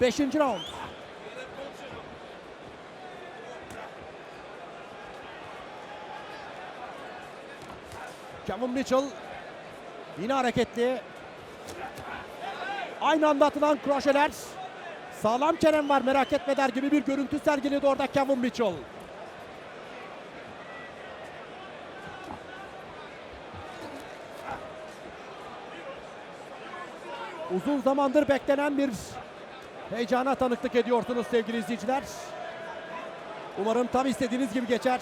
Beşinci round. Kevin Mitchell yine hareketli. Aynı anda atılan kroşeler. Sağlam çenem var merak etme der gibi bir görüntü sergiledi orada Kevin Mitchell. Uzun zamandır beklenen bir heyecana tanıklık ediyorsunuz sevgili izleyiciler. Umarım tam istediğiniz gibi geçer.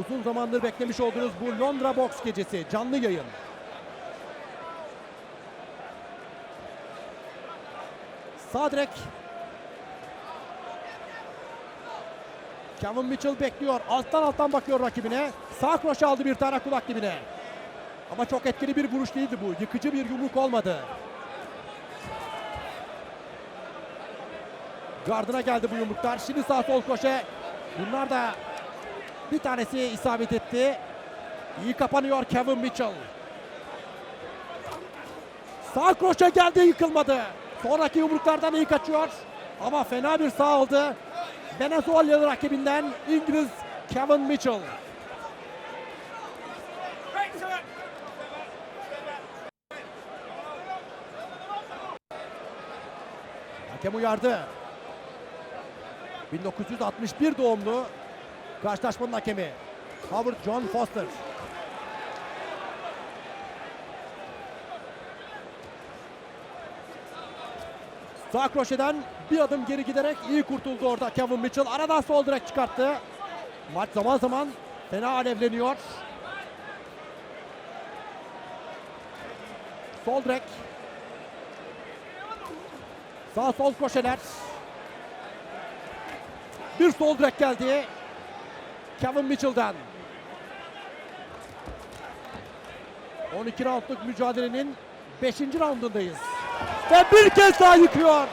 Uzun zamandır beklemiş olduğunuz bu Londra Box gecesi canlı yayın. Sağ direk. Kevin Mitchell bekliyor. Alttan alttan bakıyor rakibine. Sağ kroşe aldı bir tane kulak dibine. Ama çok etkili bir vuruş değildi bu. Yıkıcı bir yumruk olmadı. Gardına geldi bu yumruklar. Şimdi sağ sol koşe. Bunlar da bir tanesi isabet etti. İyi kapanıyor Kevin Mitchell. Sağ kroşe geldi yıkılmadı. Sonraki yumruklardan iyi kaçıyor. Ama fena bir sağ aldı. Venezuelalı rakibinden İngiliz Kevin Mitchell. Hakem uyardı. 1961 doğumlu karşılaşmanın hakemi Howard John Foster. Sağ kroşeden bir adım geri giderek iyi kurtuldu orada Kevin Mitchell. Aradan sol direk çıkarttı. Maç zaman zaman fena alevleniyor. Sol direk. Sağ sol koşeler. Bir sol direk geldi. Kevin Mitchell'dan. 12 roundluk mücadelenin 5. roundundayız. Ve bir kez daha yıkıyor.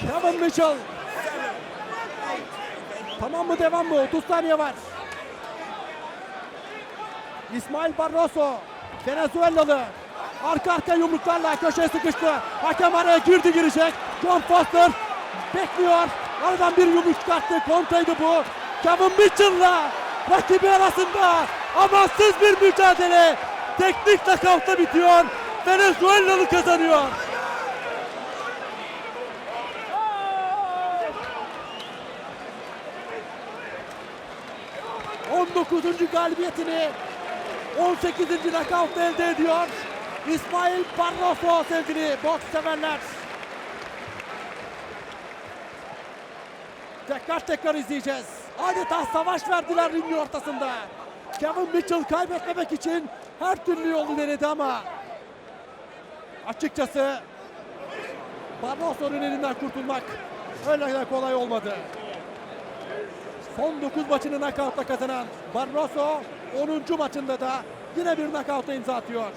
Kevin Mitchell. Tamam mı devam mı? 30 saniye var. İsmail Barroso. Venezuelalı. Arka arka yumruklarla köşeye sıkıştı. Hakem araya girdi girecek. John Foster bekliyor. Aradan bir yumruk çıkarttı. Kontraydı bu. Kevin Mitchell'la rakibi arasında amansız bir mücadele. Teknik nakavta bitiyor. Venezuelalı kazanıyor. ...19. galibiyetini 18. nakavta elde ediyor. İsmail Barroso sevgili boks severler. Tekrar tekrar izleyeceğiz. Adeta savaş verdiler ringin ortasında. Kevin Mitchell kaybetmemek için her türlü yolu denedi ama açıkçası Barroso'nun elinden kurtulmak öyle de kolay olmadı. Son 9 maçını nakavtla kazanan Barroso 10. maçında da yine bir nakavta imza atıyor.